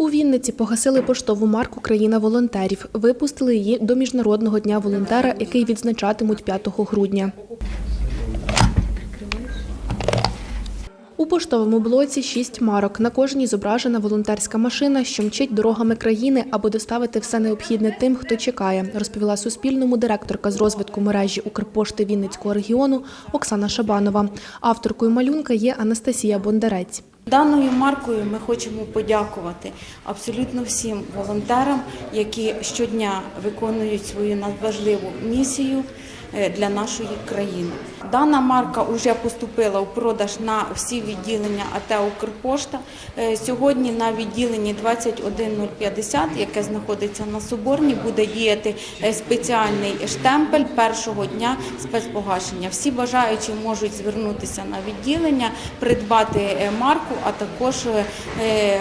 У Вінниці погасили поштову марку Країна волонтерів. Випустили її до Міжнародного дня волонтера, який відзначатимуть 5 грудня. У поштовому блоці шість марок. На кожній зображена волонтерська машина, що мчить дорогами країни, аби доставити все необхідне тим, хто чекає, розповіла Суспільному директорка з розвитку мережі Укрпошти Вінницького регіону Оксана Шабанова. Авторкою малюнка є Анастасія Бондарець. Даною маркою ми хочемо подякувати абсолютно всім волонтерам, які щодня виконують свою надважливу місію для нашої країни. Дана марка вже поступила у продаж на всі відділення АТ Укрпошта. Е, Сьогодні на відділенні 21050, яке знаходиться на Соборній, буде діяти е, спеціальний штемпель першого дня спецпогашення. Всі бажаючі можуть звернутися на відділення, придбати е, марку, а також е, е,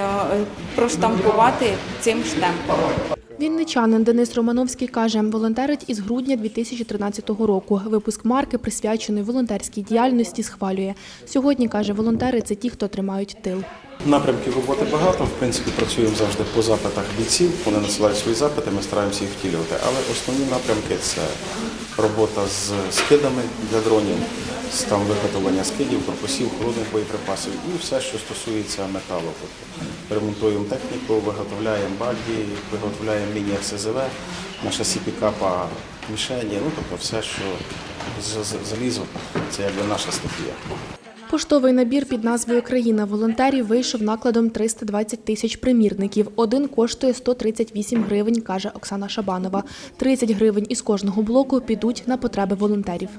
проштампувати цим штемпелем. Вінничанин Денис Романовський каже, волонтерить із грудня 2013 року. Випуск марки, присвячений волонтерській діяльності, схвалює. Сьогодні, каже, волонтери – це ті, хто тримають тил. Напрямків роботи багато. В принципі, працюємо завжди по запитах бійців. Вони насилають свої запити, ми стараємося їх втілювати. Але основні напрямки це робота з скидами для дронів, з там виготовлення скидів, корпусів, холодних боєприпасів і все, що стосується металу. Тобто ремонтуємо техніку, виготовляємо багі, виготовляємо міні-РСЗВ, на шасі пікапа мішені, ну тобто все, що залізо, це якби наша стихія. Поштовий набір під назвою Країна волонтерів вийшов накладом 320 тисяч примірників. Один коштує 138 гривень, каже Оксана Шабанова. 30 гривень із кожного блоку підуть на потреби волонтерів.